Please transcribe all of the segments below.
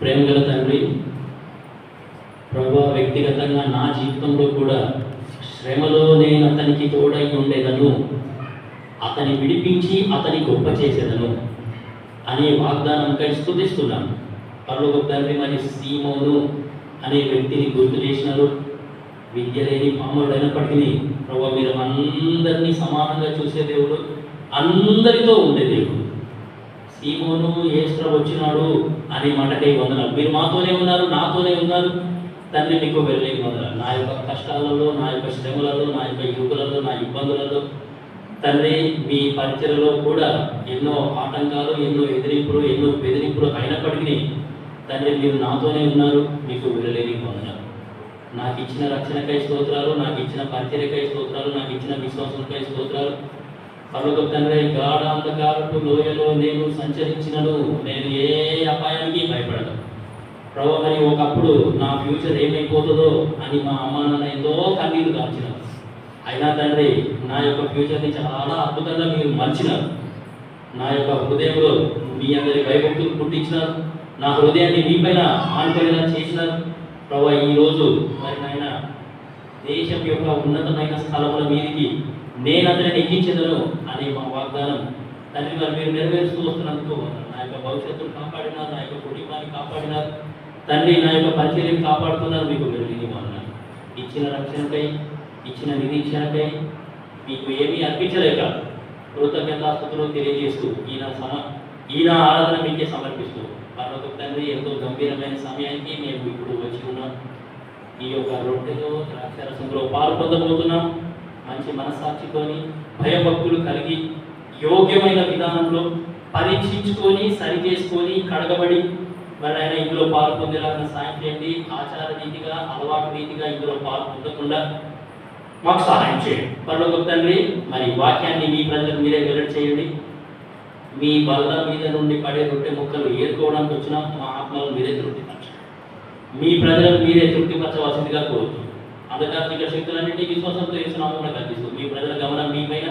ప్రేమగల తండ్రి ప్రభు వ్యక్తిగతంగా నా జీవితంలో కూడా శ్రమలో నేను అతనికి తోడై ఉండేదను అతని విడిపించి అతని గొప్ప చేసేదను అనే వాగ్దానంకై స్థుతిస్తున్నాను పర్లోక తండ్రి మరి సీమోను అనే వ్యక్తిని గుర్తు చేసినారు. విద్య లేని పాముడైనప్పటికీ ప్రభు మీరు అందరినీ సమానంగా చూసే దేవుడు అందరితో ఉండే దేవుడు. సీమోను ఏస్ట్ర వచ్చినాడు అనే మాటకై వందనాలు. మీరు మాతోనే ఉన్నారు నాతోనే ఉన్నారు. తండ్రి మీకు వెళ్ళే వందనాలు. నా యొక్క కష్టాలలో నా యొక్క శ్రమలలో నా యొక్క యుగులలో నా ఇబ్బందులలో తండ్రి మీ పరిచయలో కూడా ఎన్నో ఆటంకాలు ఎన్నో ఎదిరింపులు ఎన్నో బెదిరింపులు అయినప్పటికీ తండ్రి మీరు నాతోనే ఉన్నారు మీకు వెళ్ళలేని వందనాలు. నాకు ఇచ్చిన రక్షణకై స్తోత్రాలు నాకు ఇచ్చిన పరిచర్యకై స్తోత్రాలు నాకు ఇచ్చిన విశ్వాసంకై స్తోత్రాలు పర్వత తండ్రి గాఢ అంధకారపు లోయలో నేను సంచరించినను. నేను ఏ అపాయానికి భయపడను. ప్రభు మరి ఒకప్పుడు నా ఫ్యూచర్ ఏమైపోతుందో అని మా అమ్మ నాన్న ఎంతో కన్నీరు దాచినారు అయినా తండ్రి నా యొక్క ఫ్యూచర్ని చాలా అద్భుతంగా మీరు మర్చినారు. నా యొక్క హృదయంలో మీ అందరి భయభక్తులు పుట్టించినారు. నా హృదయాన్ని మీపైన ఆనుకునేలా చేసినారు. ప్రభు ఈరోజు మరి నాయన దేశం యొక్క ఉన్నతమైన స్థలముల మీదికి నేను అతని ఎక్కించదను అనే మా వాగ్దానం. తండ్రి మరి మీరు నెరవేరుస్తూ వస్తున్నందుకు నా యొక్క భవిష్యత్తును కాపాడినారు నా యొక్క కుటుంబాన్ని కాపాడినారు. తండ్రి నా యొక్క పరిచర్యను కాపాడుతున్నారు మీకు మీరు అన్నారు ఇచ్చిన రక్షణకై ఇచ్చిన నిరీక్షణకై మీకు ఏమీ అర్పించలేక కృతజ్ఞతాస్థుతులు తెలియజేస్తూ ఈయన సమ ఈయన ఆరాధన మీకే సమర్పిస్తూ పర్వత తండ్రి ఎంతో గంభీరమైన సమయానికి మేము ఇప్పుడు వచ్చి ఉన్నాం. ఈ యొక్క రొట్టెలో ద్రాక్షరసంలో పాలు పొందబోతున్నాం. మంచి మనస్సాక్షితోని భయభక్తులు కలిగి యోగ్యమైన విధానంలో పరీక్షించుకొని సరి చేసుకొని కడగబడి మరి ఆయన ఇందులో పాలు పొందేలాగా సాయం చేయండి ఆచార రీతిగా అలవాటు రీతిగా ఇందులో పాలు పొందకుండా మాకు సహాయం చేయండి. పర్లోక తండ్రి మరి వాక్యాన్ని మీ ప్రజలు మీరే వెల్లడి చేయండి మీ బల్ల మీద నుండి పడే రొట్టె ముక్కలు ఏరుకోవడానికి వచ్చిన మా ఆత్మలను మీరే తృప్తిపరచండి. మీ ప్రజలను మీరే తృప్తిపరచవలసిందిగా కోరుతున్నాం. అంధకార్మిక శక్తులన్నింటి విశ్వాసంతో ఇస్తున్నాము కల్పిస్తూ మీ ప్రజల గమనం మీ పైన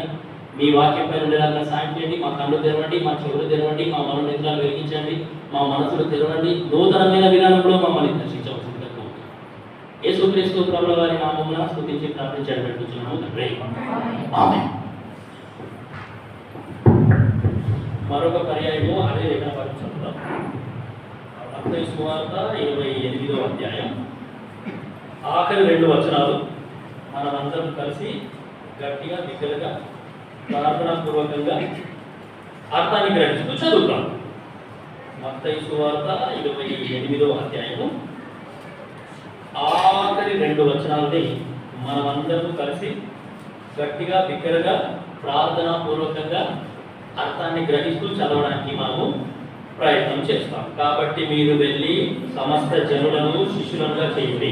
మీ వాక్యం పైన ఉండేలాగా సాయం చేయండి మా కళ్ళు తెరవండి మా చెవులు తెరవండి మా మనోనేత్రాలు వెలిగించండి మా మనసులు తెరవండి నూతనమైన విధానంలో మమ్మల్ని దర్శించవలసిందిగా కోరుతున్నాం. యేసుక్రీస్తు ప్రభుల వారి నామమున స్తుతించి ప్రార్థించడం పెట్టుచున్నాము తండ్రి మరొక పర్యాయము అదే పరీక్షలో మత్తయి సువార్త ఇరవై ఎనిమిదో అధ్యాయం. ఆఖరి రెండు వచనాలు మనమందరం కలిసి గట్టిగా బిగ్గరగా ప్రార్థనాపూర్వకంగా అర్థాన్ని గ్రహిస్తూ చదువుతాం. మత్తయి సువార్త ఇరవై ఎనిమిదో అధ్యాయము. ఆఖరి రెండు వచనాలని మనమందరం కలిసి గట్టిగా బిగ్గరగా ప్రార్థనాపూర్వకంగా అర్థాన్ని గ్రహిస్తూ చదవడానికి మనము ప్రయత్నం చేస్తాం. కాబట్టి మీరు వెళ్ళి సమస్త జనులను శిష్యులంగా చేయండి.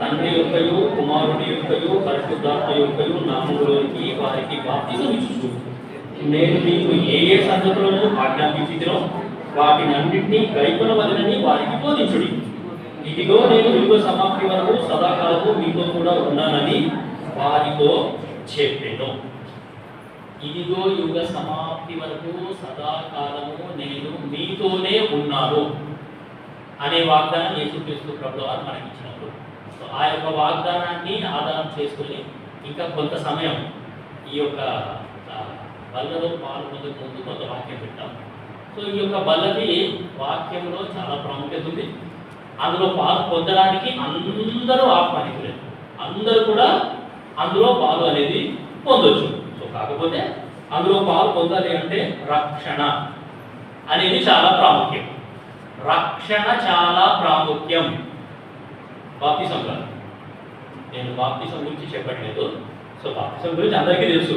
తండ్రి యొక్కయు కుమారుడి యొక్కయు పరిశుద్ధాత్మ యొక్కయు నామములోనికి వారికి బాప్తిజం ఇచ్చు నేను మీకు ఏ ఏ సంగతులను ఆజ్ఞాపించినో వాటినన్నింటినీ గైకొనవలనని వారికి బోధించుడి. ఇదిగో నేను యుగ సమాప్తి వరకు సదాకాలము మీతో కూడా ఉన్నానని వారితో చెప్పాను. ఇదిగో యుగ సమాప్తి వరకు సదాకాలము నేను మీతోనే ఉన్నాను. అనే వాగ్దానం యేసుక్రీస్తు ప్రభు మనకి ఇచ్చినప్పుడు సో ఆ యొక్క వాగ్దానాన్ని ఆధారం చేసుకుని ఇంకా కొంత సమయం ఈ యొక్క బల్లలో పాలు ముందు కొంత వాక్యం పెట్టాం సో ఈ యొక్క బల్లకి వాక్యంలో చాలా ప్రాముఖ్యత ఉంది. అందులో పాలు పొందడానికి అందరూ ఆహ్వానితులే. అందరూ కూడా అందులో పాలు అనేది పొందొచ్చు. సో కాకపోతే అందులో పాలు పొందాలి అంటే రక్షణ అనేది చాలా ప్రాముఖ్యం. రక్షణ చాలా ప్రాముఖ్యం. బాప్తిసం కాదు నేను బాప్తిజం గురించి చెప్పట్లేదు. సో బాప్తిజం గురించి అందరికీ తెలుసు.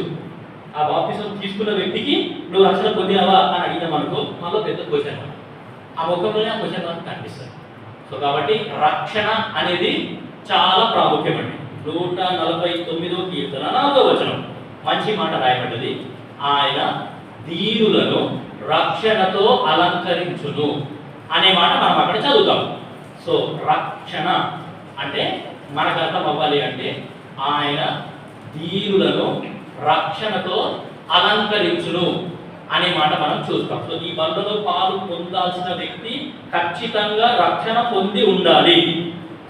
ఆ బాప్తిజం తీసుకున్న వ్యక్తికి నువ్వు రక్షణ పొందావా అని అడిగినాం అనుకో మనలో పెద్ద క్వశ్చన్ ఆ ముఖంలోనే ఆ క్వశ్చన్ మనకు కనిపిస్తుంది. సో కాబట్టి రక్షణ అనేది చాలా ప్రాముఖ్యమండి నూట నలభై తొమ్మిదో కీర్తన నాలుగో వచనం. మంచి మాట రాయబడ్డది. ఆయన దీనులను రక్షణతో అలంకరించును అనే మాట మనం అక్కడ చదువుతాం. సో రక్షణ అంటే మనకు అర్థం అవ్వాలి అంటే ఆయన దీనులను రక్షణతో అలంకరించును అనే మాట మనం చూస్తాం. సో ఈ బంధలో పాలు పొందాల్సిన వ్యక్తి ఖచ్చితంగా రక్షణ పొంది ఉండాలి.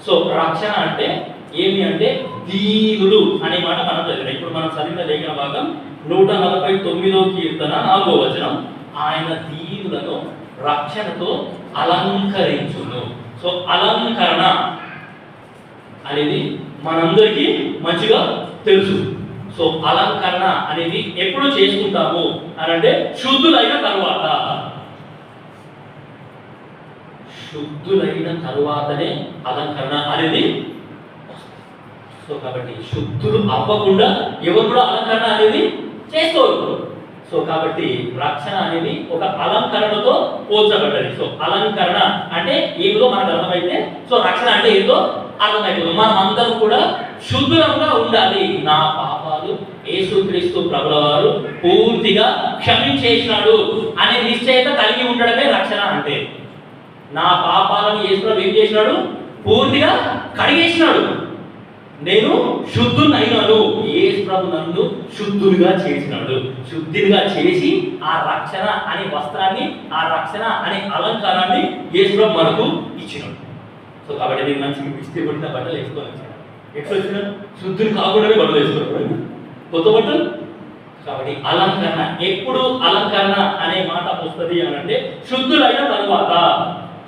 సో రక్షణ అంటే ఏమి అంటే దీనులు అనే మాట మనం చదివిన ఇప్పుడు మనం చదివిన లేఖన భాగం నూట నలభై తొమ్మిదో కీర్తన నాలుగో వచనం. ఆయన దీనులను రక్షణతో అలంకరించును. సో అలంకరణ అనేది మనందరికీ మంచిగా తెలుసు. సో అలంకరణ అనేది ఎప్పుడు చేసుకుంటాము అని అంటే శుద్ధులైన తరువాత. శుద్ధులైన తరువాతనే అలంకరణ అనేది సో కాబట్టి శుద్ధులు అవ్వకుండా ఎవరు కూడా అలంకరణ అనేది చేసుకోరు. సో కాబట్టి రక్షణ అనేది ఒక అలంకరణతో పోల్చబడ్డది. సో అలంకరణ అంటే ఏదో మనకు అర్థమైతే సో రక్షణ అంటే ఏదో అర్థమైపోతుంది మనం అందరం కూడా శుద్ధంగా ఉండాలి. నా పాపాలు యేసుక్రీస్తు ప్రభుల వారు పూర్తిగా క్షమించేసినాడు అనే నిశ్చయత కలిగి ఉండడమే రక్షణ అంటే. నా పాపాలను యేసు ఏం చేసినాడు? పూర్తిగా కడిగేసినాడు. నేను శుద్ధునైనాను. యేసు ప్రభు నన్ను శుద్ధుడిగా చేసినాడు. శుద్ధిగా చేసి ఆ రక్షణ అనే వస్త్రాన్ని ఆ రక్షణ అనే అలంకారాన్ని యేసు ప్రభు మనకు ఇచ్చినాడు. సో కాబట్టి నేను మంచిగా ఇస్తే కొట్టిన బట్టలు వేసుకొని వచ్చాను ఎట్లా వచ్చిన శుద్ధులు కాకుండానే బట్టలు వేసుకున్నాడు కొత్త బట్టలు? కాబట్టి అలంకరణ. ఎప్పుడు అలంకరణ అనే మాట వస్తుంది అని అంటే శుద్ధులైన తర్వాత.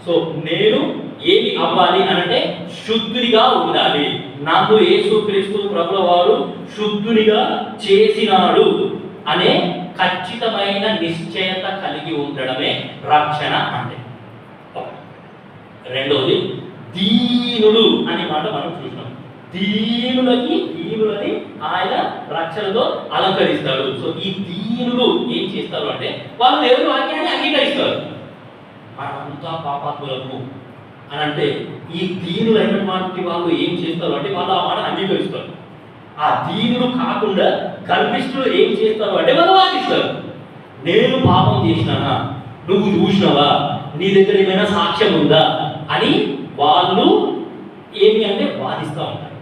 సో నేను ఏమి అవ్వాలి అనంటే శుద్ధునిగా ఉండాలి. నాకు యేసుక్రీస్తు ప్రభుల వారు శుద్ధునిగా చేసినాడు అనే ఖచ్చితమైన నిశ్చయత కలిగి ఉండడమే రక్షణ అంటే. రెండోది దీనుడు అనే మాట మనం చూసినాం. దీనులకి దీనులని ఆయన రక్షణతో అలంకరిస్తాడు. సో ఈ దీనులు ఏం చేస్తారు అంటే వాళ్ళు దేవుని వాక్యాన్ని అంగీకరిస్తారు. మనమంతా పాపాత్ములము అని అంటే ఈ దీనులైనటువంటి వాళ్ళు ఏం చేస్తారు అంటే వాళ్ళు ఆ మాట అంగీకరిస్తారు. ఆ దీనులు కాకుండా గర్భిష్ఠులు ఏం చేస్తారు అంటే వాళ్ళు వాదిస్తారు. నేను పాపం చేసినానా? నువ్వు చూసినావా? నీ దగ్గర ఏమైనా సాక్ష్యం ఉందా? అని వాళ్ళు ఏమి అంటే వాదిస్తూ ఉంటారు.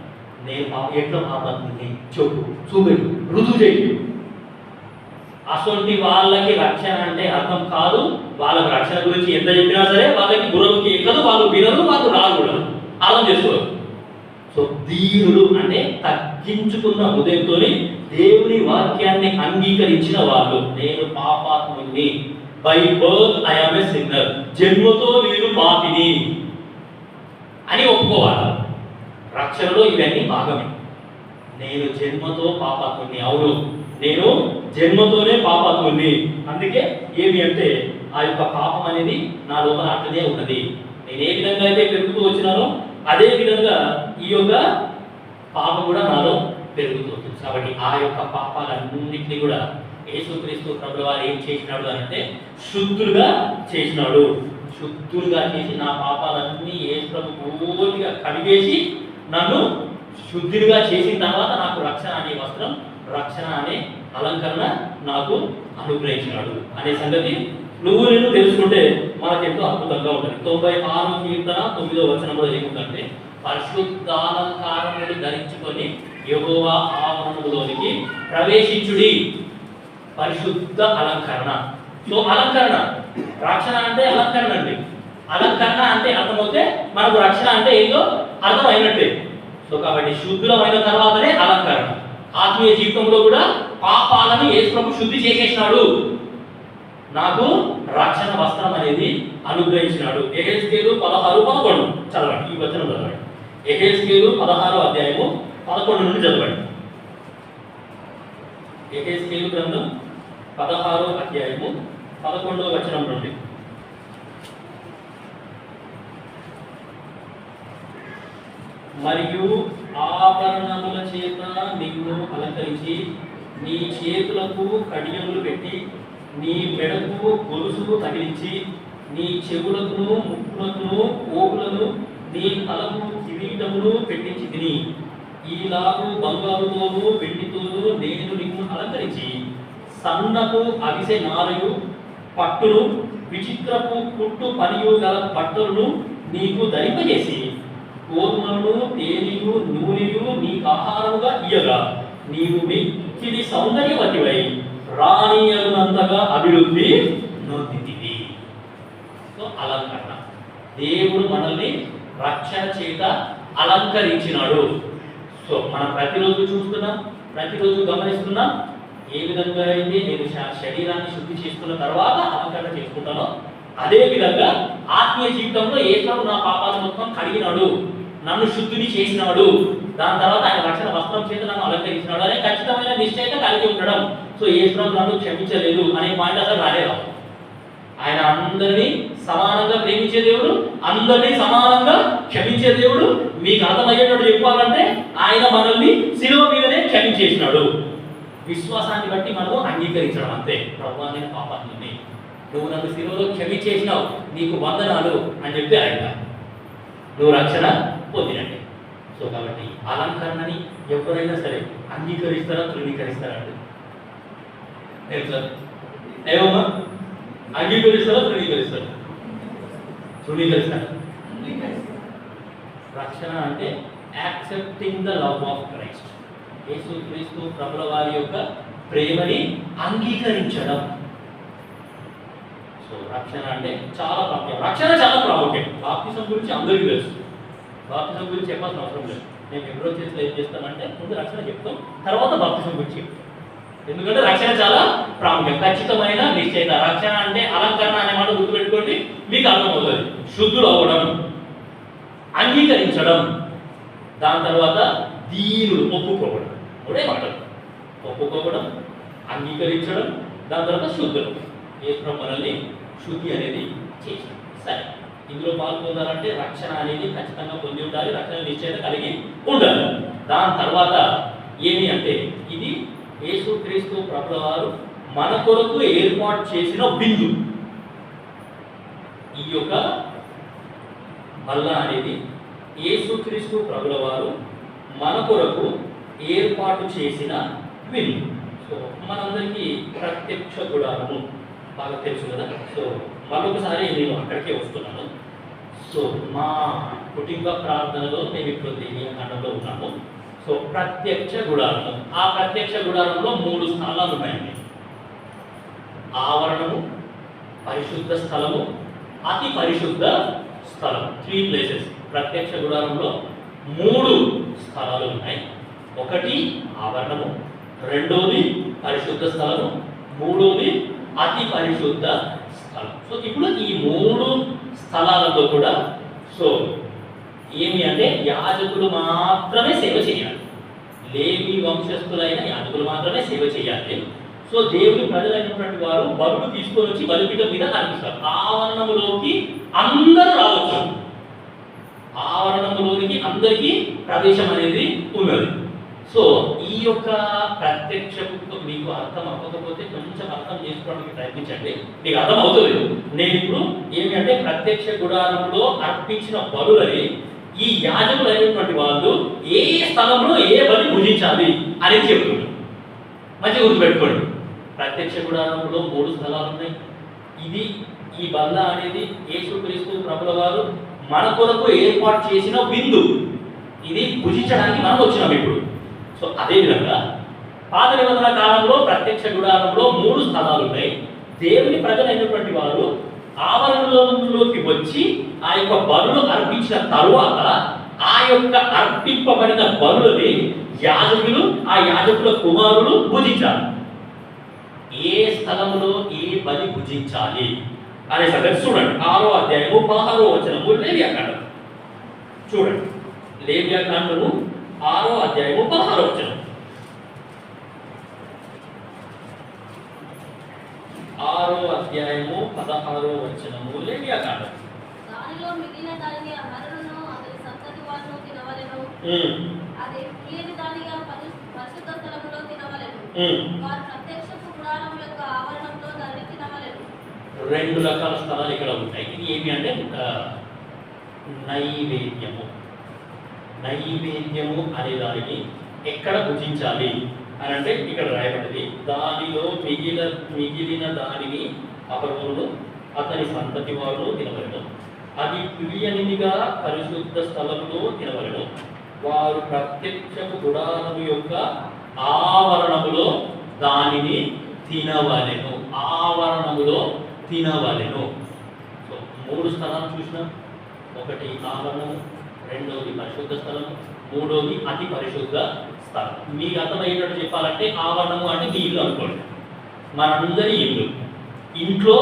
నేను ఎట్లా పాపాత్ముని చెప్పు చూపెట్టు రుజువు చేయి అటువంటి వాళ్ళకి రక్షణ అంటే అర్థం కాదు. వాళ్ళకి రక్షణ గురించి ఎంత చెప్పినా సరే వాళ్ళకి గురవుకి ఎక్కదు వాళ్ళు వినరు వాళ్ళు రాకూడదు అర్థం చేసుకోరు సో దీనులు అంటే తగ్గించుకున్న హృదయంతో దేవుని వాక్యాన్ని అంగీకరించిన వాళ్ళు. నేను పాపాత్ముని by birth I am a sinner జన్మతో నేను పాపిని. అని ఒప్పుకోవాలి. రక్షణలో ఇవన్నీ భాగమే. నేను జన్మతో పాపాత్ముని అవును. నేను జన్మతోనే పాపాత్ముని అందుకే ఏమి అంటే ఆ యొక్క పాపం అనేది నా లోపల అట్లనే ఉన్నది. నేను ఏ విధంగా అయితే పెరుగుతూ వచ్చినానో అదే విధంగా ఈ యొక్క పాపం కూడా నాలో పెరుగుతూ ఉంటుంది కాబట్టి ఆ యొక్క పాపాలన్నింటినీ కూడా యేసుక్రీస్తు ప్రభుల వారు ఏం చేసినాడు అంటే శుద్ధులుగా చేసినాడు. శుద్ధులుగా చేసి నా పాపాలన్నీ యేసు పూర్తిగా కడిగేసి నన్ను శుద్ధిగా చేసిన తర్వాత నాకు రక్షణ అనే వస్త్రం రక్షణ అనే అలంకరణ నాకు అనుగ్రహించినాడు అనే సంగతి నువ్వు నేను తెలుసుకుంటే మనకెంతో అద్భుతంగా ఉంటుంది. తొంభై ఆరు కీర్తన తొమ్మిదో వచనంలో ఏముందంటే పరిశుద్ధాలంకారములు ధరించుకొని యెహోవా ఆవరణలోనికి ప్రవేశించుడి. పరిశుద్ధ అలంకరణ. సో అలంకరణ రక్షణ అంటే అలంకరణ అండి. అలంకరణ అంటే అర్థమవుతే మనకు రక్షణ అంటే ఏందో అర్థమైనట్టే. సో కాబట్టి శుద్ధులమైన తర్వాతనే అలంకరణ. ఆత్మీయ జీవితంలో కూడా పాపాలను యేసు శుద్ధి చేసేసినాడు. నాకు రక్షణ వస్త్రం అనేది అనుగ్రహించినాడు. ఎహెస్కేలు పదహారు పదకొండు. చదవండి ఈ వచనం చదవండి. ఎహెస్కేలు పదహారు అధ్యాయము పదకొండు నుండి చదవండి. ఎహెస్కేలు గ్రంథం పదహారు అధ్యాయము పదకొండవ వచనం నుండి. మరియు ఆభరణముల చేత నిన్ను అలంకరించి నీ చేతులకు కడియములు పెట్టి నీ మెడకు గొలుసులు తగిలించి నీ చెవులకును ముక్కులకును ఓపులను నీ తలకు కిరీటమును పెట్టించి తిని ఈలాగు బంగారుతోనూ వెండితోనూ నేను నిన్ను అలంకరించి సన్నపు అవిసె నారయు పట్టును విచిత్రపు కుట్టు పనియు గల బట్టలను నీకు ధరింపజేసి గోధుమలను తేనెయు నూనెయు నీకు ఆహారముగా ఇయ్యగా. నీవు మిక్కిలి సౌందర్యవతివై రాణియగునంతగా అభివృద్ధి నొందితివి. సో అలంకరణ. దేవుడు మనల్ని రక్షణ చేత అలంకరించినాడు. సో మనం ప్రతిరోజు చూస్తున్నాం ప్రతిరోజు గమనిస్తున్నాం ఏ విధంగా అయితే నేను శరీరాన్ని శుద్ధి చేసుకున్న తర్వాత అలంకరణ చేసుకుంటానో అదే విధంగా ఆత్మీయ జీవితంలో ఏసావు నా పాపాలు మొత్తం కడిగినాడు. నన్ను శుద్ధిని చేసినాడు. దాని తర్వాత ఆయన రక్షణ వస్త్రం చేత నన్ను అలంకరించినాడు అనే ఖచ్చితమైన నిశ్చయత కలిగి ఉండడం. సో ఏసురావు నన్ను క్షమించలేదు అనే పాయింట్ అసలు రాలేదు? ఆయన అందరినీ సమానంగా ప్రేమించే దేవుడు అందరినీ సమానంగా క్షమించే దేవుడు. మీకు అర్థమయ్యేటట్టు చెప్పాలంటే ఆయన మనల్ని శిలువ మీదనే క్షమించేసినాడు. విశ్వాసాన్ని బట్టి మనము అంగీకరించడం అంతే. ప్రభు నేను పాపాన్ని నువ్వు నన్ను శిలువలో క్షమించేసినావు నీకు వందనాలు అని చెప్పి ఆయన నువ్వు రక్షణ పొందినట్టే. సో కాబట్టి అలంకరణని ఎవరైనా సరే అంగీకరిస్తారా తృణీకరిస్తారా అంటే తెలుసా ఏమమ్మా? అంగీకరిస్తారా తృణీకరిస్తారా? తృణీకరిస్తారా? రక్షణ అంటే accepting the love of Christ యేసు క్రీస్తు ప్రభుల వారి యొక్క ప్రేమని అంగీకరించడం. సో రక్షణ అంటే చాలా ప్రాముఖ్యం. రక్షణ చాలా ప్రాముఖ్యం. బాప్తిజం గురించి అందరికీ తెలుసు. బాప్తిజం గురించి చెప్పాల్సిన అవసరం లేదు. నేను ఎవరో చేస్తే ఏం చేస్తానంటే ముందు రక్షణ చెప్తాం తర్వాత బాప్తిజం గురించి చెప్తాం. ఎందుకంటే రక్షణ చాలా ప్రాముఖ్యం. ఖచ్చితమైన నిశ్చయిత. రక్షణ అంటే అలంకరణ అనే మాట గుర్తుపెట్టుకోండి మీకు అర్థమవుతుంది. శుద్ధులు అవ్వడం అంగీకరించడం. దాని తర్వాత దీనుడు ఒప్పుకోవడం. అప్పుడే మాటలు ఒప్పుకోవడం అంగీకరించడం దాని తర్వాత శుద్ధులు. ఏ మనల్ని శుద్ధి అనేది చేసి సరే ఇందులో పాల్గొనాలంటే రక్షణ అనేది ఖచ్చితంగా పొంది ఉండాలి రక్షణ నిశ్చయత కలిగి ఉండాలి. దాని తర్వాత ఏమి అంటే ఇది యేసుక్రీస్తు ప్రభుల వారు మన కొరకు ఏర్పాటు చేసిన బిందు. ఈ యొక్క బల్ల అనేది యేసుక్రీస్తు ప్రభుల వారు మన కొరకు ఏర్పాటు చేసిన విందు సో మనందరికీ ప్రత్యక్ష గుడారము బాగా తెలుసు కదా. సో మరొకసారి నేను అక్కడికే వస్తున్నాను. సో మా కుటుంబ ప్రార్థనలో మేము ఇప్పుడు దేవీయకాండంలో ఉన్నాము. సో ప్రత్యక్ష గుడారము. ఆ ప్రత్యక్ష గుడారంలో మూడు స్థలాలు ఉన్నాయండి. ఆవరణము పరిశుద్ధ స్థలము అతి పరిశుద్ధ స్థలం త్రీ ప్లేసెస్ ప్రత్యక్ష గుడారంలో మూడు స్థలాలు ఉన్నాయి. ఒకటి ఆవరణము రెండోది పరిశుద్ధ స్థలము మూడోది అతి పరిశుద్ధ స్థలం. సో ఇప్పుడు ఈ మూడు స్థలాలలో కూడా సో ఏమి అంటే యాజకులు మాత్రమే సేవ చేయాలి. లేవి వంశస్థులైన యాజకులు మాత్రమే సేవ చేయాలి. సో దేవుని ప్రజలైనటువంటి వారు బరువు తీసుకొని వచ్చి బలిపీఠం మీద అర్పిస్తారు. ఆవరణములోకి అందరూ రావచ్చు. ఆవరణములోనికి అందరికీ ప్రవేశం అనేది ఉన్నది. సో ఈ యొక్క ప్రత్యక్ష మీకు అర్థం అవ్వకపోతే కొంచెం అర్థం చేసుకోవడానికి ప్రయత్నించండి. మీకు అర్థం అవుతుంది నేను ఇప్పుడు ఏమి అంటే ప్రత్యక్ష గుడారంలో అర్పించిన బలులని ఈ యాజకులు అయినటువంటి వాళ్ళు ఏ స్థలంలో ఏ బలి పూజించాలి అనేది చెప్తున్నారు. మంచిగా గుర్తుపెట్టుకోండి. ప్రత్యక్ష గుడారంలో మూడు స్థలాలు ఉన్నాయి. ఇది ఈ బల్ల అనేది యేసుక్రీస్తు ప్రభుల వారు మన కొరకు ఏర్పాటు చేసిన విందు ఇది భుజించడానికి మనం వచ్చినాం ఇప్పుడు. సో అదేవిధంగా పాత నిబంధన కాలంలో ప్రత్యక్ష గుడారంలో మూడు స్థలాలు ఉన్నాయి దేవుని ప్రజలైనటువంటి వారు ఆవరణలోకి వచ్చి ఆ యొక్క బరులు అర్పించిన తరువాత ఆ యొక్క అర్పింపబడిన బరులని యాజకులు ఆ యాజకుల కుమారులు భుజించాలి ఏ స్థలంలో ఏ బలి భుజించాలి అనే సంగతి చూడండి. ఆరో అధ్యాయము పదహారో వచనము లేవ్యాకాండము చూడండి. లేవ్యాకాండము ఆరో అధ్యాయము పదహారో వచనం. ఆరో అధ్యాయము పదహారో వచనము లేవ్యాకాండం దానిలో మిగిలిన దానిని అహరోను అతని సంతతి వారు తినవలెను. ఉమ్, అది మిగిలిన దానిగా పరి- పరిశుద్ధ స్థలములో తినవలెను. ఉమ్. వారు ప్రత్యక్షపు గుడారం యొక్క ఆవరణంలో దాన్ని తినవలెను. రెండు రకాల స్థలాలు ఇక్కడ ఉంటాయి. ఇది ఏమి అంటే నైవేద్యము. నైవేద్యము అనే దానికి ఎక్కడ భుజించాలి అని అంటే ఇక్కడ రాయబడింది. దానిలో మిగిలిన మిగిలిన దానిని అపరువులు అతని సంతతి వారు తినవలడం అది పిలియనిదిగా పరిశుద్ధ స్థలంలో తినవలడం వారు ప్రత్యక్షపు గుడారము యొక్క ఆవరణములో దానిని తినవలెను. ఆవరణములో తినవలెను. సో మూడు స్థలాలు చూసినాం. ఒకటి ఆవరణము రెండవది పరిశుద్ధ స్థలం మూడోది అతి పరిశుద్ధ స్థలం. మీకు అర్థమయ్యేటట్టు చెప్పాలంటే ఆవరణము అంటే మీ ఇల్లు అనుకోండి. మనందరి ఇల్లు. ఇంట్లో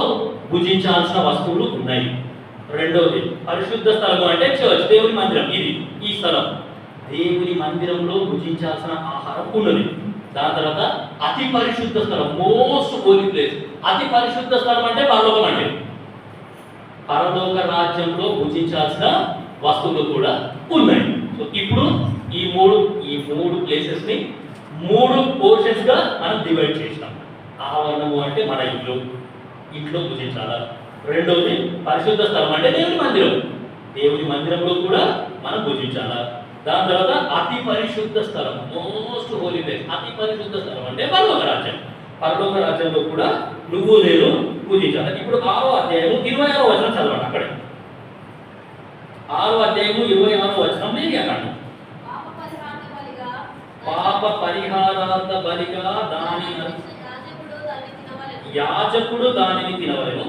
భుజించాల్సిన వస్తువులు ఉన్నాయి. రెండవది పరిశుద్ధ స్థలం అంటే చర్చ్ దేవుని మందిరం. ఇది ఈ స్థలం. దేవుని మందిరంలో భుజించాల్సిన ఆహారం ఉన్నది. దాని తర్వాత అతి పరిశుద్ధ స్థలం మోస్ట్ హోలీ ప్లేస్ అతి పరిశుద్ధ స్థలం అంటే పరలోకం అంటే పరలోక రాజ్యంలో భుజించాల్సిన వస్తువులు కూడా ఉన్నాయి. సో ఇప్పుడు ఈ మూడు ఈ మూడు ప్లేసెస్ని మూడు పోర్షన్స్గా మనం డివైడ్ చేసినాం. ఆవరణము అంటే మన ఇల్లు ఇంట్లో పూజించాలా? రెండవది పరిశుద్ధ స్థలం అంటే దేవుని మందిరం. దేవుని మందిరంలో కూడా మనం పూజించాలా? దాని తర్వాత అతి పరిశుద్ధ స్థలం మోస్ట్ హోలీ ప్లేస్ అతి పరిశుద్ధ స్థలం అంటే పరలోక రాజ్యం. పరలోక రాజ్యంలో కూడా నువ్వు నేను పూజించాలి? ఇప్పుడు ఆరో అధ్యాయము ఇరవై ఆరో వచనం చదవండి అక్కడే. ఆరో అధ్యాయము ఇరవై ఆరో వచనం లేదు అక్కడ పాప పరిహారార్థ బలిగా దాని యాజకుడు దాన్ని తినవలెను.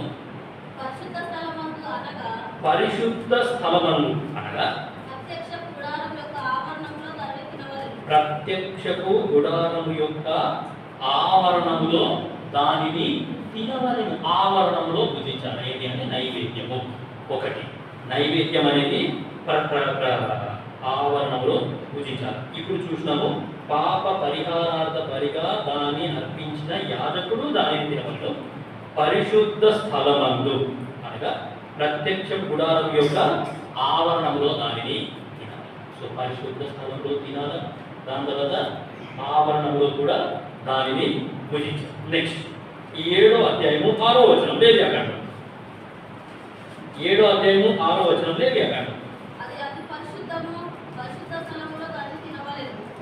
పరిశుద్ధ స్థలమందు అనగా. ప్రత్యక్షపు గుడారము యొక్క ఆవరణములో దానిని తినవలెను ఆవరణంలో భుజించాలి ఏంటి అంటే నైవేద్యము ఒకటి నైవేద్యం అనేది ప్ర- ఆవరణంలో పూజించాలి. ఇప్పుడు చూసినాము పాప పరిహారార్థ బలిగా దాన్ని అర్పించిన యాజకుడు దానిని తినవచ్చు పరిశుద్ధ స్థలమందు అనగా ప్రత్యక్ష గుడారం యొక్క ఆవరణంలో దానిని తినాలి. సో పరిశుద్ధ స్థలంలో తినాలి? దాని తర్వాత ఆవరణంలో కూడా దానిని పూజించాలి. నెక్స్ట్ ఈ ఏడో అధ్యాయము ఆరో వచనం లేదు అక్కడ ఏడో అధ్యాయము ఆరో వచనం లేదు అక్కడ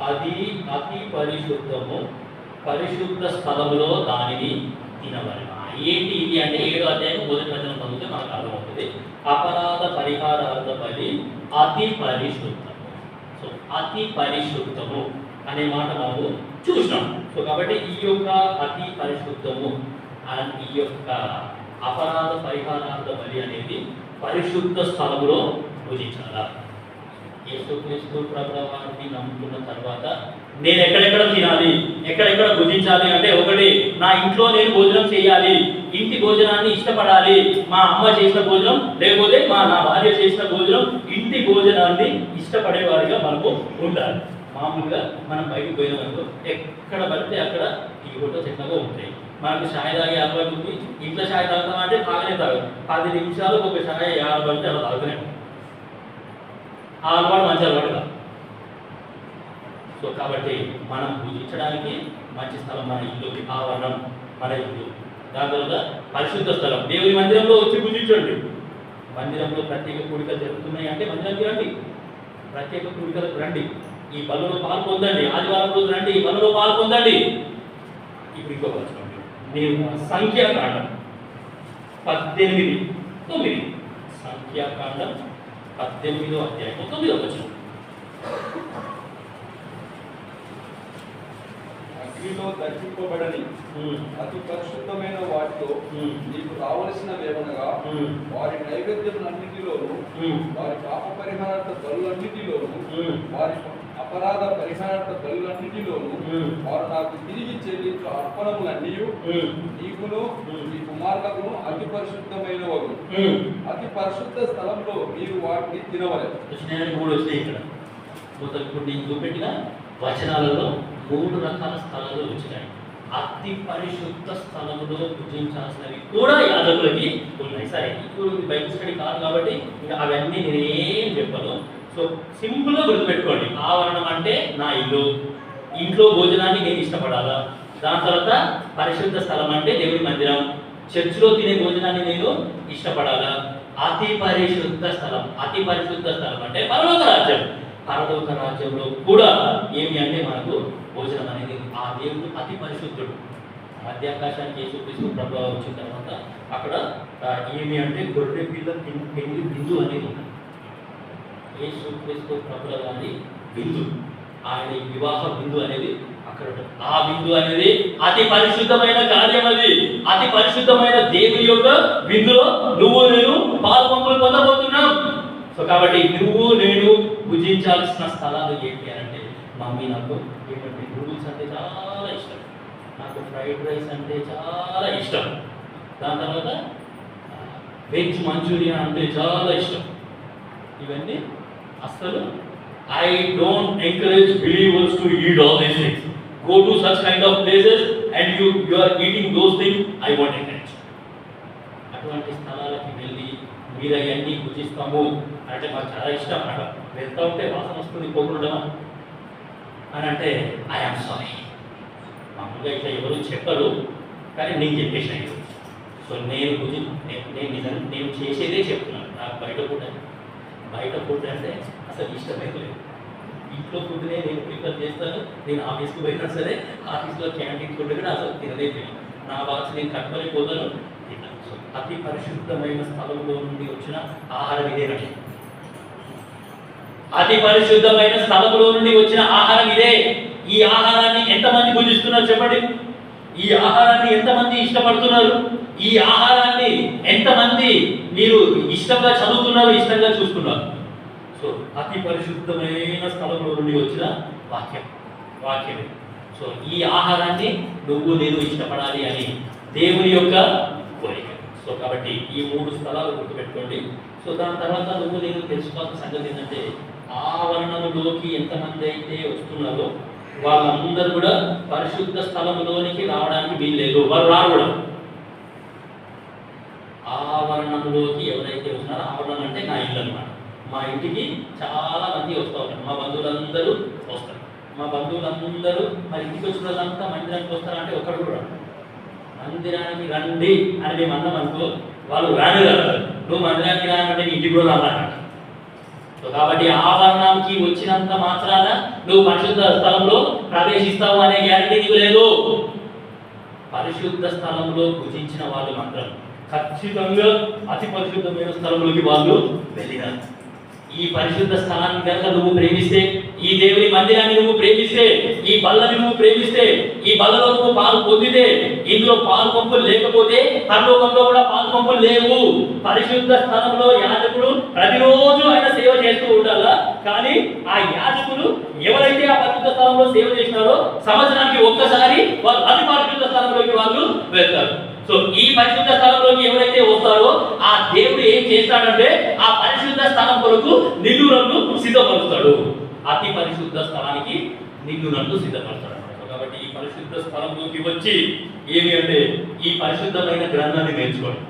అది అతి పరిశుద్ధము పరిశుద్ధ స్థలములో దాన్ని ఆ, ఏంటి ఇది అంటే ఏడో అధ్యాయం మొదటి వచనం చదివితే మనకు అర్థమవుతుంది. అపరాధ పరిహారార్థ బలి అతి పరిశుద్ధము. సో అతి పరిశుద్ధము అనే మాట మనము చూసినాం. సో కాబట్టి ఈ యొక్క అతి పరిశుద్ధము ఈ యొక్క అపరాధ పరిహారార్థ బలి అనేది పరిశుద్ధ స్థలంలో పూజించాలా? యేసుక్రీస్తు ప్రభావాన్ని నమ్ముకున్న తర్వాత నేను ఎక్కడెక్కడ తినాలి ఎక్కడెక్కడ భుజించాలి అంటే ఒకటి నా ఇంట్లో నేను భోజనం చేయాలి ఇంటి భోజనాన్ని ఇష్టపడాలి మా అమ్మ చేసిన భోజనం లేకపోతే మా నా భార్య చేసిన భోజనం ఇంటి భోజనాన్ని ఇష్టపడేవారిగా మనకు ఉండాలి. మామూలుగా మనం బయటికి పోయినామనుకో ఎక్కడ పడితే అక్కడ ఈ ఫోటో చిన్నగా ఉంటాయి. మనకు షాయి తాగే అలవాటు ఉంది. ఇంట్లో షాయి తాగుతాం అంటే బాగానే తాగు. పది నిమిషాలు ఒక షాయి యాభై పడితే అలా తాగుతూనే ఆ అలవాటు మంచి అలవాటు కాదు. సో కాబట్టి మనం పూజించడానికి మంచి స్థలం మన ఇల్లు ఆవరణం మన ఇల్లు. దాని తర్వాత పరిశుద్ధ స్థలం. దేవుని మందిరంలో వచ్చి పూజించండి. మందిరంలో ప్రత్యేక కూడికలు జరుగుతున్నాయి అంటే మందిరానికి రండి. ప్రత్యేక కూడికలకు రండి. ఈ బలలో పాల్పొందండి ఆదివారం రోజు రండి. ఈ బలలో పాల్పొందండి ఇప్పుడు ఇంకొక సంఖ్యాకాండం. పద్దెనిమిది తొమ్మిది. సంఖ్యాకాండం పద్దెనిమిదో అధ్యాయం తొమ్మిదో వచనం. అగ్నిలో దర్శింపబడని అతి పరిశుద్ధమైన వాటిలో నీకు రావలసిన వేమనగా ఉమ్, వారి నైవేద్యములన్నిటిలోను వారి పాప పరిహారార్థ బలులన్నిటిలోను వారి అపరాధ పరిహారార్థ బలులన్నిటిలోను వారు నాకు తిరిగి చెల్లించు అర్పణములన్నీ నీకును నీ కుమారులకును అతి పరిశుద్ధమైన ఉమ్. అతి పరిశుద్ధ స్థలంలో మీరు వాటిని వచ్చినాయని మూడు వచ్చినాయి ఇక్కడ. ఇప్పుడు నేను చూపెట్టిన వచనాలలో మూడు రకాల స్థలాలు వచ్చినాయి. అతి పరిశుద్ధ స్థలములో పూజించాల్సినవి కూడా యాజకులకి ఉన్నాయి. సరే ఇప్పుడు బైబిల్ స్టడీ కాదు కాబట్టి అవన్నీ నేనేం చెప్పను. సో సింపుల్గా గుర్తుపెట్టుకోండి. ఆవరణం అంటే నా ఇల్లు. ఇంట్లో భోజనాన్ని నేను ఇష్టపడాలా? దాని తర్వాత పరిశుద్ధ స్థలం అంటే దేవుడి మందిరం. చర్చిలో తినే భోజనాన్ని నేను ఇష్టపడాలా? అతి పరిశుద్ధ స్థలం. అతి పరిశుద్ధ స్థలం అంటే పరలోక రాజ్యం. పరలోక రాజ్యంలో కూడా ఏమి అంటే మనకు భోజనం అనేది ఆ దేవుడు అతి పరిశుద్ధుడు. మధ్యాకాశానికి యేసుక్రీస్తు ప్రభావం వచ్చిన తర్వాత అక్కడ ఏమి అంటే గొర్రె పిల్ల పిండి బిందు అనేది ఉంది యేసుక్రీస్తు ప్రభుల గారి బిందు ఆయన వివాహ బిందు అనేది అక్కడ ఆ బిందు అనేది అతి పరిశుద్ధమైన కార్యం అది. అతి పరిశుద్ధమైన దేవుని యొక్క బిందులో నువ్వు నేను పాలు పంపులు పొందబోతున్నాం. సో కాబట్టి నువ్వు నేను భుజించాల్సిన స్థలాలు ఏంటి అంటే మమ్మీ నాకు ఏంటంటే నూడిల్స్ అంటే చాలా ఇష్టం. నాకు ఫ్రైడ్ రైస్ అంటే చాలా ఇష్టం. దాని తర్వాత వెజ్ మంచూరియా అంటే చాలా ఇష్టం. ఇవన్నీ అసలు I don't encourage believers to eat all these things go to such kind of places and you you are eating those things I want encourage అటువంటి స్థలాలకి వెళ్ళి మీరు అవన్నీ పూజిస్తాము అంటే మాకు చాలా ఇష్టం అన్నమాట వెళ్తా ఉంటే వాసన వస్తుంది పొగుడడం అని అంటే ఐఎమ్ సారీ మామూలుగా ఇట్లా ఎవరు చెప్పరు కానీ నేను చెప్పేసిన సో నేను పూజి నేను నిజం నేను చేసేదే చెప్తున్నాను. నాకు బయట కూడా బయట ఫుడ్ అంటే అసలు ఇష్టమైతే లేదు. ఇంట్లో ఫుడ్నే నేను ప్రిఫర్ చేస్తాను. నేను ఆఫీస్కి పోయినా సరే ఆఫీస్లో క్యాంటీన్ ఫుడ్ కూడా అసలు తినలేదు నా బాక్స్ నేను కట్టుకొని పోతాను. అతి పరిశుద్ధమైన స్థలంలో నుండి వచ్చిన ఆహారం ఇదేనండి అతి పరిశుద్ధమైన స్థలంలో నుండి వచ్చిన ఆహారం ఇదే. ఈ ఆహారాన్ని ఎంతమంది భుజిస్తున్నారు చెప్పండి? ఈ ఆహారాన్ని ఎంతమంది ఇష్టపడుతున్నారు? ఈ ఆహారాన్ని ఎంతమంది మీరు ఇష్టంగా చదువుతున్నారు ఇష్టంగా చూస్తున్నారు? సో అతి పరిశుద్ధమైన స్థలంలో నుండి వచ్చిన వాక్యం వాక్యమే. సో ఈ ఆహారాన్ని నువ్వు నేను ఇష్టపడాలి అని దేవుని యొక్క కోరిక. సో కాబట్టి ఈ మూడు స్థలాలు గుర్తుపెట్టుకోండి. సో దాని తర్వాత నువ్వు నేను తెలుసుకోవాల్సిన సంగతి ఏంటంటే ఆవరణలోకి ఎంతమంది అయితే వస్తున్నారో వాళ్ళందరూ కూడా పరిశుద్ధ స్థలంలోనికి రావడానికి వీల్లేదు. వారు రారు కూడా. ఆవరణంలోకి ఎవరైతే ఉన్నారో ఆవరణం అంటే నా ఇల్లు అనమాట మా ఇంటికి చాలా మంది వస్తూ ఉంటారు. మా బంధువులందరూ వస్తారు. మా బంధువులందరూ మరి ఇంటికి వచ్చిన వాళ్ళంతా మందిరానికి వస్తారంటే ఒకడు కూడా మందిరానికి రండి అని మేము అన్నాం అనుకో వాళ్ళు రాను కదా. నువ్వు మందిరానికి రానంటే ఇంటికి కూడా రాలంట సో కాబట్టి ఆవరణంకి వచ్చినంత మాత్రాన నువ్వు పరిశుద్ధ స్థలంలో ప్రవేశిస్తావు అనే గ్యారంటీ నీకు లేదు. పరిశుద్ధ స్థలంలో పూజించిన వాళ్ళు మాత్రం ఖచ్చితంగా అతి పరిశుద్ధమైన స్థలంలోకి వాళ్ళు వెళ్ళినారు. ఈ పరిశుద్ధ స్థలాన్ని కనుక నువ్వు ప్రేమిస్తే ఈ దేవుని మందిరాన్ని నువ్వు ప్రేమిస్తే ఈ బల్లని నువ్వు ప్రేమిస్తే ఈ బల్లలో నువ్వు పాలు పొందితే ఇందులో పాలు పంపులు లేకపోతే పరలోకంలో కూడా పాలు పంపులు లేవు. పరిశుద్ధ స్థలంలో యాజకు ప్రతిరోజు ఆయన సేవ చేస్తూ ఉండాలా కానీ ఆ యాజకులు ఎవరైతే ఆ పరిశుద్ధ స్థలంలో సేవ చేసినారో సంవత్సరానికి ఒక్కసారి వాళ్ళు అతి పరిశుద్ధ స్థలంలోకి వాళ్ళు వెళ్తారు. సో ఈ పరిశుద్ధ స్థలంలోకి ఎవరైతే వస్తారో ఆ దేవుడు ఏం చేస్తాడంటే ఆ పరిశుద్ధ స్థలం కొరకు నిన్ను నన్ను సిద్ధపరుస్తాడు. అతి పరిశుద్ధ స్థలానికి నిన్ను నన్ను సిద్ధపరుస్తాడు. కాబట్టి ఈ పరిశుద్ధ స్థలంలోకి వచ్చి ఏమి అంటే ఈ పరిశుద్ధమైన గ్రంథాన్ని నేర్చుకోండి.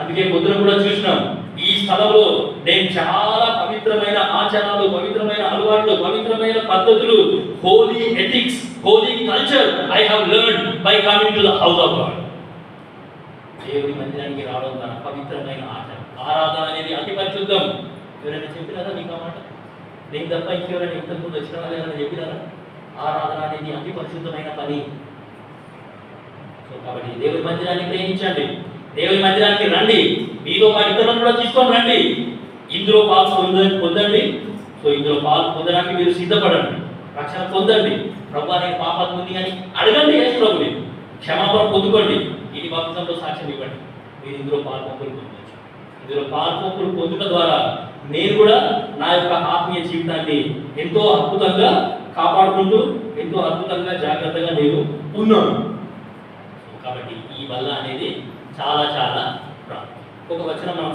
అందుకే పొద్దున కూడా చూసినాం. ఈ స్థలంలో నేను చాలా పవిత్రమైన ఆచారాలు పవిత్రమైన అలవాట్లు పవిత్రమైన పద్ధతులు holy ethics holy culture I have learn by coming to the house of God. దేవుని మందిరానికి రావడం తన పవిత్రమైన ఆచారం ఆరాధన అనేది అతి పరిశుద్ధం. ఎవరైనా చెప్పినారా నీకు ఆ మాట? నేను తప్ప ఇంకెవరైనా ఇంతకుముందు వచ్చిన వాళ్ళు ఎవరైనా చెప్పినారా? ఆరాధన అనేది అతి పరిశుద్ధమైన పని. సో కాబట్టి దేవుని మందిరాన్ని ప్రేమించండి. దేవుని మందిరానికి రండి. మీలో మా ఇతరులను కూడా తీసుకొని రండి. ఇందులో పాలు పొందని పొందండి. సో ఇందులో పాలు పొందడానికి మీరు సిద్ధపడండి. రక్షణ పొందండి. ప్రభు నేను పాపాలు ఉంది అని అడగండి యేసు క్షమాపణ పొందుకోండి. ఇది బాప్తిజంలో సాక్ష్యం ఇవ్వండి. మీరు ఇందులో పాలు పంపులు పొందవచ్చు. ఇందులో పాలు పంపులు పొందుట ద్వారా నేను కూడా నా యొక్క ఆత్మీయ జీవితాన్ని ఎంతో అద్భుతంగా కాపాడుకుంటూ ఎంతో అద్భుతంగా జాగ్రత్తగా నేను ఉన్నాను. కాబట్టి ఈ వల్ల అనేది చాలా చాలా ప్రాముఖ్యం. ఒక వచనం మనం